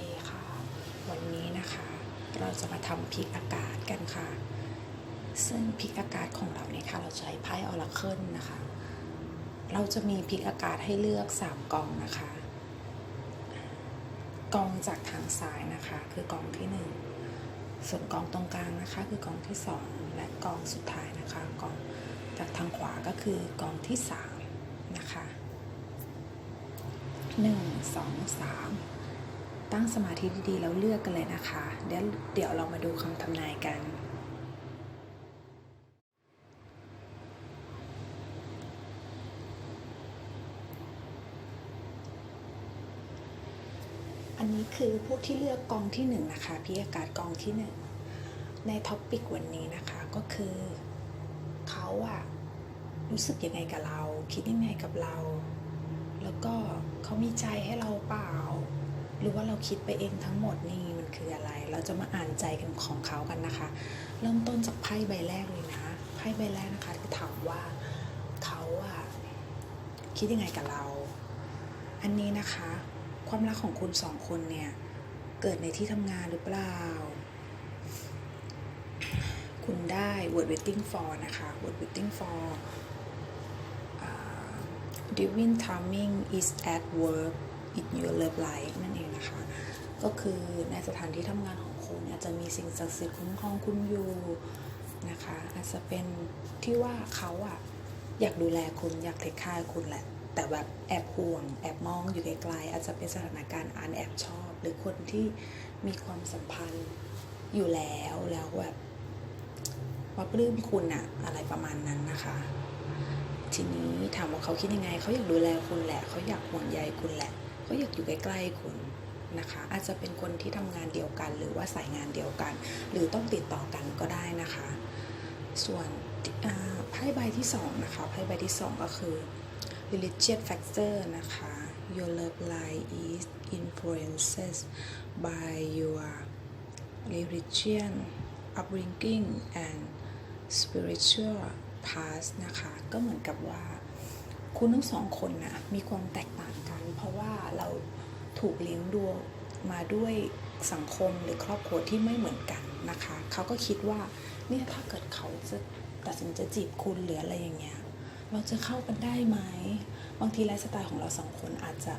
ดีค่ะ วันนี้นะคะ เราจะมาทำพริกอากาศกันค่ะ ซึ่งพริกอากาศของเราเนี่ยค่ะ เราใช้ไพ่ออราเคิลนะคะ เราจะมีพริกอากาศให้เลือก 3กองนะคะ กองจากทางซ้ายนะคะ คือกองที่ 1 ส่วนกองตรงกลางนะคะ คือกองที่ 2 และกองสุดท้ายนะคะ กองจากทางขวาก็คือกองที่ 3 นะคะหนึ่งสองสาม ตั้งสมาธิดีๆ แล้วเลือกกันเลยนะคะ เดี๋ยวเดี๋ยวเรามาดูคำทำนายกัน อันนี้คือพวกที่เลือกกองที่หนึ่งนะคะพี่อากาศกองที่หนึ่งในท็อปปิกวันนี้นะคะก็คือเขาอะรู้สึกยังไงกับเรา คิดยังไงกับเรา แล้วก็เขามีใจให้เราเปล่า หรือว่าเราคิดไปเองทั้งหมดนี่มันคืออะไร เราจะมาอ่านใจกันของเขากันนะคะ เริ่มต้นจากไพ่ใบแรกเลยนะไพ่ใบแรกนะคะคือถามว่าเขาอะคิดยังไงกับเรา อันนี้นะคะ ความรักของคุณสองคนเนี่ยเกิดในที่ทำงานหรือเปล่า คุณได้ word waiting for นะคะ word waiting for อ่า divine timing is at work in your love life นั่นเอง ก็คือในสถานที่ทำงานของคุณอาจจะมีสิ่งศักดิ์สิทธิ์คุ้มครองคุณอยู่นะคะ อาจจะเป็นที่ว่าเขาอะอยากดูแลคุณอยากเทคคาคุณแหละ แต่แบบแอบห่วง แอบมองอยู่ไกลๆอาจจะเป็นสถานการณ์อันแอบชอบ หรือคนที่มีความสัมพันธ์อยู่แล้วแล้วแบบว่าปลื้มคุณอะอะไรประมาณนั้นนะคะ ทีนี้ถามว่าเขาคิดยังไง เขาอยากดูแลคุณแหละ เขาอยากห่วงใยคุณแหละ เขาอยากอยู่ใกล้ๆคุณ นะคะ อาจจะเป็นคนที่ทำงานเดียวกัน หรือว่าสายงานเดียวกัน หรือต้องติดต่อกันก็ได้นะคะ ส่วนไพ่ใบที่สองนะคะไพ่ใบที่สองก็คือ religious factor นะคะ your love life is influenced by your religion upbringing and spiritual past นะคะ ก็เหมือนกับว่าคุณทั้งสองคนนะมีความแตกต่างกัน เพราะว่าเรา ถูกเลี้ยงดูมาด้วยสังคมหรือครอบครัวที่ไม่เหมือนกันนะคะ เขาก็คิดว่าเนี่ยถ้าเกิดเขาจะตัดสินจะจีบคุณหรืออะไรอย่างเงี้ย เราจะเข้ากันได้ไหม บางทีไลฟ์สไตล์ของเราสองคนอาจจะ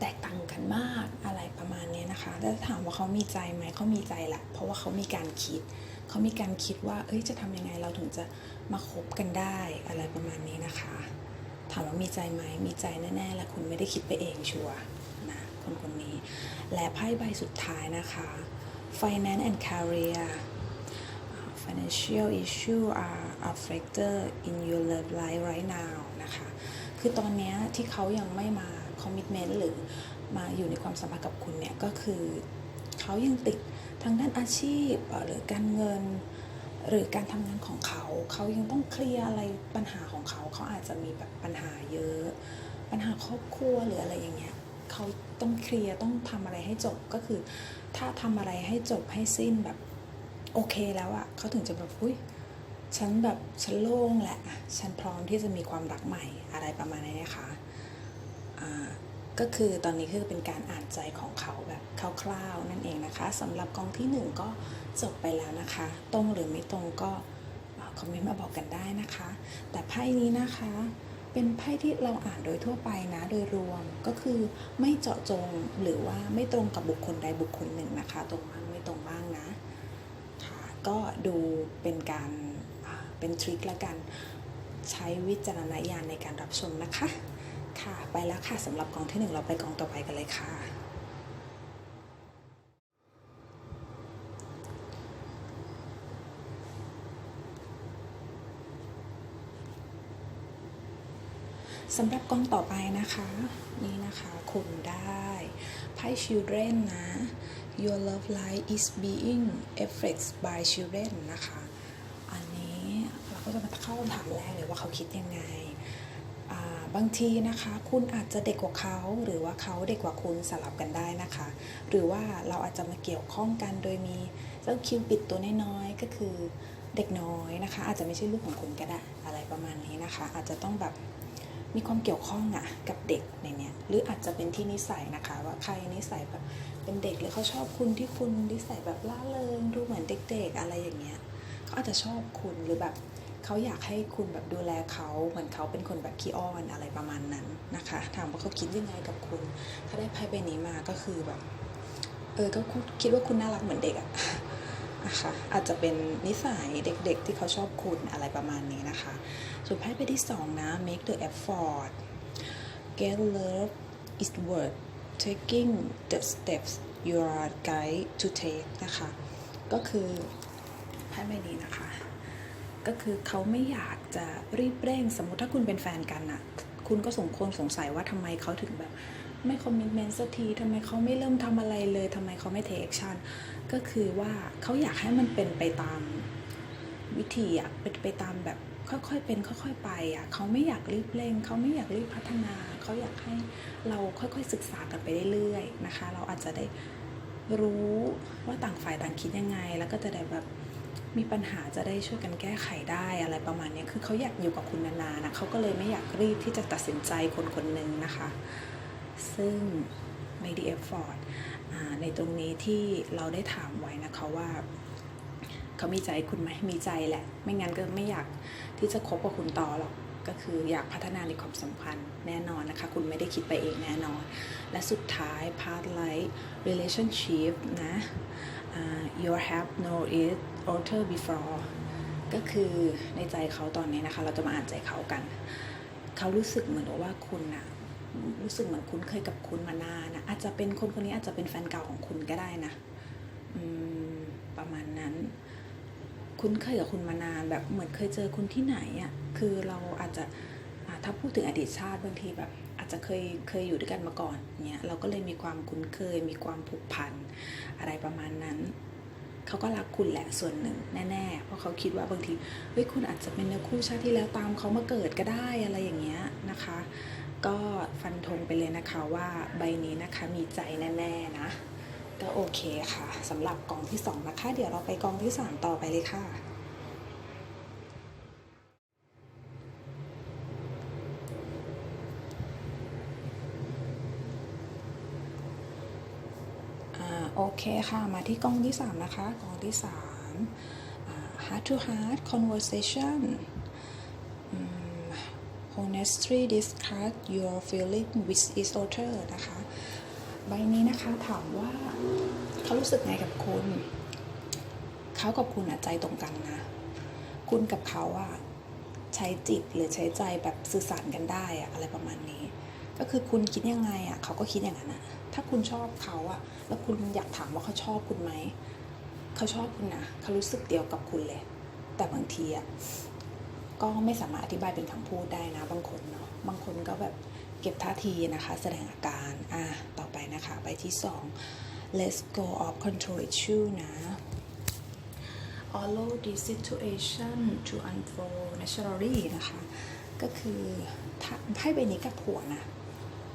แตกต่างกันมากอะไรประมาณนี้นะคะแต่ถามว่าเขามีใจไหมเขามีใจแหละเพราะว่าเขามีการคิด เขามีการคิดว่า เอ้ยจะทำยังไงเราถึงจะมาคบกันได้อะไรประมาณนี้นะคะ ถามว่ามีใจไหมมีใจแน่ๆและคุณไม่ได้คิดไปเองชัวร์ คนคนนี้ และไพ่ใบสุดท้ายนะคะ finance and career financial issue are a factor in your love life right now นะคะ คือตอนนี้ที่เขายังไม่มา commitment หรือมาอยู่ในความสัมพันธ์กับคุณเนี่ย ก็คือเขายังติดทางด้านอาชีพหรือการเงิน หรือการทำงานของเขา เขายังต้องเคลียร์อะไรปัญหาของเขา เขาอาจจะมีแบบปัญหาเยอะ ปัญหาครอบครัวหรืออะไรอย่างเงี้ย เขาต้องเคลียร์ต้องทำอะไรให้จบก็คือ ถ้าทำอะไรให้จบให้สิ้นแบบโอเคแล้วอะเขาถึงจะแบบอุ้ยฉันแบบฉันโล่งแหละ ฉันพร้อมที่จะมีความรักใหม่อะไรประมาณนี้นะคะอ่าก็คือตอนนี้คือเป็นการอ่านใจของเขาแบบคร่าวๆนั่นเองนะคะสำหรับกองที่หนึ่งก็จบไปแล้วนะคะ ตรงหรือไม่ตรงก็อ่าคอมเมนต์มาบอกกันได้นะคะ แต่ไพ่นี้นะคะ เป็นไพ่ที่เราอ่านโดยทั่วไปนะโดยรวมก็คือไม่เจาะจงหรือว่าไม่ตรงกับบุคคลใดบุคคลหนึ่งนะคะ ตรงบ้างไม่ตรงบ้างนะค่ะก็ดูเป็นการเป็นทริคละกัน ใช้วิจารณญาณในการรับชมนะคะ ค่ะไปแล้วค่ะสำหรับกองที่หนึ่งเราไปกองต่อไปกันเลยค่ะ สำหรับกองต่อไปนะคะ นี่นะคะคุณได้ไพ่ children นะ your love life is being affected by children นะคะ อันนี้เราก็จะมาเข้าคำถามแรกเลยว่าเขาคิดยังไง บางทีนะคะคุณอาจจะเด็กกว่าเขาหรือว่าเขาเด็กกว่าคุณสลับกันได้นะคะ หรือว่าเราอาจจะมาเกี่ยวข้องกันโดยมีเจ้าคิวปิดตัวน้อยๆก็คือเด็กน้อยนะคะ อาจจะไม่ใช่ลูกของคุณก็ได้อะไรประมาณนี้นะคะ อาจจะต้องแบบ มีความเกี่ยวข้องอะกับเด็กในเนี้ยหรืออาจจะเป็นที่นิสัยนะคะ ว่าใครนิสัยแบบเป็นเด็กหรือเขาชอบคุณที่คุณนิสัยแบบล่าเริงดูเหมือนเด็ก ๆ อะไรอย่างเงี้ยเขาอาจจะชอบคุณหรือแบบเขาอยากให้คุณแบบดูแลเขาเหมือนเขาเป็นคนแบบขี้อ้อนอะไรประมาณนั้นนะคะถามว่าเขาคิดยังไงกับคุณ ถ้าได้ไพ่ใบนี้มาก็คือแบบเออก็คิดว่าคุณน่ารักเหมือนเด็กอะ นะคะอาจจะเป็นนิสัยเด็กๆที่เขาชอบคุณอะไรประมาณนี้นะคะส่วนไพ่ใบที่สองนะ make the effort get love is worth taking the steps you are guide to take นะคะก็คือไพ่ใบนี้นะคะ ก็คือเขาไม่อยากจะรีบเร่งสมมติถ้าคุณเป็นแฟนกันอะคุณก็สงคนสงสัยว่าทำไมเขาถึงแบบไม่คอมมิชเมนต์สักทีทำไมเขาไม่เริ่มทำอะไรเลยทำไมเขาไม่เทคชั่น ก็คือว่าเขาอยากให้มันเป็นไปตามวิธีอะเป็นไปตามแบบค่อยๆเป็น ค่อย ๆ ไปอะเขาไม่อยากรีบเร่งเขาไม่อยากรีบพัฒนาเขาอยากให้เราค่อยๆศึกษากันไปเรื่อยๆนะคะ เราอาจจะได้รู้ว่าต่างฝ่ายต่างคิดยังไง แล้วก็จะได้แบบมีปัญหาจะได้ช่วยกันแก้ไขได้อะไรประมาณนี้คือเขาอยากอยู่กับคุณนานๆนะเขาก็เลยไม่อยากรีบที่จะตัดสินใจคนคนหนึ่งนะคะ ซึ่งใน The Effort ในตรงนี้ที่เราได้ถามไว้นะคะว่าเขามีใจคุณไหมมีใจแหละ ไม่งั้นก็ไม่อยากที่จะคบกับคุณต่อหรอกก็คืออยากพัฒนาในความสัมพันธ์แน่นอนนะคะ คุณไม่ได้คิดไปเองแน่นอน และสุดท้าย part life relationship นะ uh, you have know it alter before ก็คือในใจเขาตอนนี้นะคะ เราจะมาอ่านใจเขากัน เขารู้สึกเหมือนว่าคุณอะ รู้สึกเหมือนคุ้นเคยกับคุณมานานนะอาจจะเป็นคนคนนี้อาจจะเป็นแฟนเก่าของคุณก็ได้นะอืมประมาณนั้น คุ้นเคยกับคุณมานานแบบเหมือนเคยเจอคุณที่ไหนอะ่ะคือเราอาจจะะถ้าพูดถึงอดีตชาติบางทีแบบ อาจจะเคยเคยอยู่ด้วยกันมาก่อนเนี่ยเราก็เลยมีความคุ้นเคย มีความผูกพันอะไรประมาณนั้นเขาก็รักคุณแหละส่วนหนึ่งแน่ๆ เพราะเขาคิดว่าบางทีเฮ้ยคุณอาจจะเป็นเนื้อคู่ชาติที่แล้วตามเขามาเกิดก็ได้อะไรอย่างเงี้ยนะคะ ก็ฟันธงไปเลยนะคะว่าใบนี้นะคะมีใจแน่ๆนะ ก็โอเคค่ะสำหรับกองที่สองนะคะ เดี๋ยวเราไปกองที่สามต่อไปเลยค่ะอ่าโอเคค่ะ มาที่กองที่ 3 นะคะ กองที่3 heart to heart conversation honestly discuss your feeling with each other นะคะ ใบนี้นะคะถามว่าเขารู้สึกไงกับคุณ เขากับคุณอะใจตรงกันนะ คุณกับเขาอะใช้จิตหรือใช้ใจแบบสื่อสารกันได้อะอะไรประมาณนี้ ก็คือคุณคิดยังไงอะเขาก็คิดอย่างนั้นอะถ้าคุณชอบเขาอะแล้วคุณอยากถามว่าเขาชอบคุณไหม เขาชอบคุณนะ เขารู้สึกเดียวกับคุณเลย แต่บางทีอะ ก็ไม่สามารถอธิบายเป็นคำพูดได้นะบางคนเนาะบางคนก็แบบเก็บท่าทีนะคะ แสดงอาการอะต่อไปนะคะใบที่สอง let's go off control issue นะ allow the situation to unfold naturally นะคะ ก็คือถ้าไพ่ใบนี้กับหัวนะ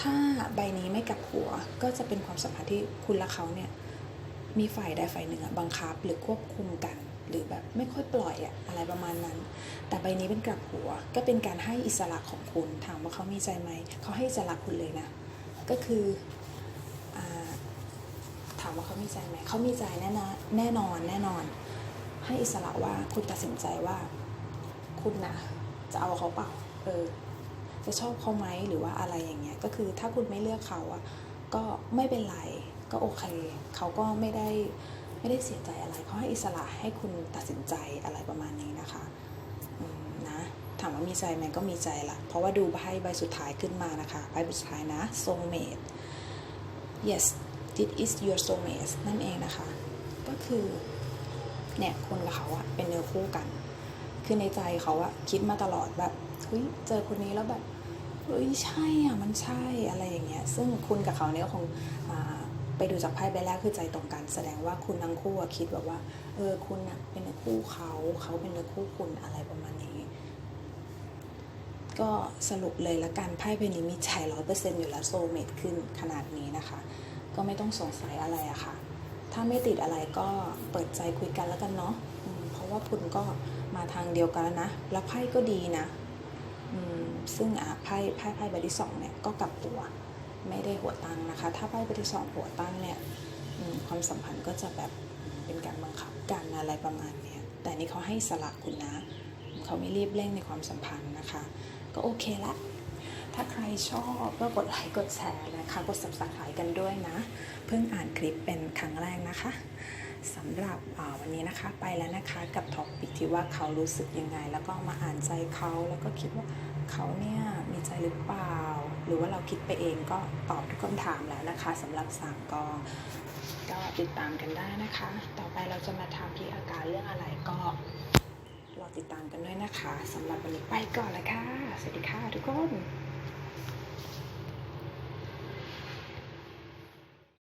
ถ้าใบนี้ไม่กับหัวก็จะเป็นความสัมพันธ์ที่คุณและเขาเนี่ย มีฝ่ายใดฝ่ายหนึ่งอะบังคับหรือควบคุมกัน หรือแบบไม่ค่อยปล่อยอะอะไรประมาณนั้น แต่ใบนี้เป็นกลับหัว ก็เป็นการให้อิสระของคุณ ถามว่าเขามีใจไหม เขาให้อิสระคุณเลยนะ ก็คืออถามว่าเขามีใจไหม เขามีใจแน่นอนแน่นอนแน่นอน ให้อิสระว่าคุณตัดสินใจว่า คุณนะจะเอาเขาเปล่า เออ จะชอบเขาไหมหรือว่าอะไรอย่างเงี้ย ก็คือถ้าคุณไม่เลือกเขาอะก็ไม่เป็นไร ก็โอเค เขาก็ไม่ได้ ไม่ได้เสียใจอะไรเขาให้อิสระให้คุณตัดสินใจอะไรประมาณนี้นะคะนะถามว่ามีใจไหมก็มีใจละเพราะว่าดูไพ่ใบสุดท้ายขึ้นมานะคะใบสุดท้ายนะ soulmate yes this is your soulmate นั่นเองนะคะ ก็คือเนี่ยคุณกับเขาอะเป็นเนื้อคู่กัน คือในใจเขาอะคิดมาตลอดแบบเฮ้ยเจอคนนี้แล้วแบบเฮ้ยใช่อะมันใช่อะไรอย่างเงี้ย ซึ่งคุณกับเขาเนี่ยคงอ่า ไปดูจากไพ่ใบแรกคือใจตรงกัน แสดงว่าคุณทั้งคู่คิดแบบว่า เออคุณอะเป็นเนื้อคู่เขาเขาเป็นเนื้อคู่คุณอะไรประมาณนี้ ก็สรุปเลยละกันไพ่ใบนี้มีใจร้อยเปอร์เซ็นต์อยู่แล้วโซเมตขึ้นขนาดนี้นะคะ ก็ไม่ต้องสงสัยอะไรอะค่ะ ถ้าไม่ติดอะไรก็เปิดใจคุยกันแล้วกันเนาะเพราะว่าคุณก็มาทางเดียวกันแล้วนะแล้วไพ่ก็ดีนะซึ่งอะไพ่ไพ่ไพ่ใบที่สองเนี่ยก็กลับตัว ไม่ได้หัวตั้งนะคะ ถ้าไพ่ใบที่สองหัวตั้งเนี่ยความสัมพันธ์ก็จะแบบเป็นการบังคับกันอะไรประมาณเนี้ยแต่นี่เขาให้สละคุณนะ เขาไม่รีบเร่งในความสัมพันธ์นะคะ ก็โอเคละ ถ้าใครชอบก็กดไลค์กดแชร์นะคะ กด subscribe กันด้วยนะ เพิ่งอ่านคลิปเป็นครั้งแรกนะคะสำหรับวันนี้นะคะไปแล้วนะคะกับท็อปิกที่ว่าเขารู้สึกยังไง แล้วก็มาอ่านใจเขาแล้วก็คิดว่าเขาเนี่ย ใจหรือเปล่า หรือว่าเราคิดไปเองก็ตอบทุกคำถามแล้วนะคะสำหรับสามกองก็ติดตามกันได้นะคะ ต่อไปเราจะมาทำที่อาการเรื่องอะไรก็รอติดตามกันด้วยนะคะสำหรับวันนี้ไปก่อนละค่ะ สวัสดีค่ะทุกคน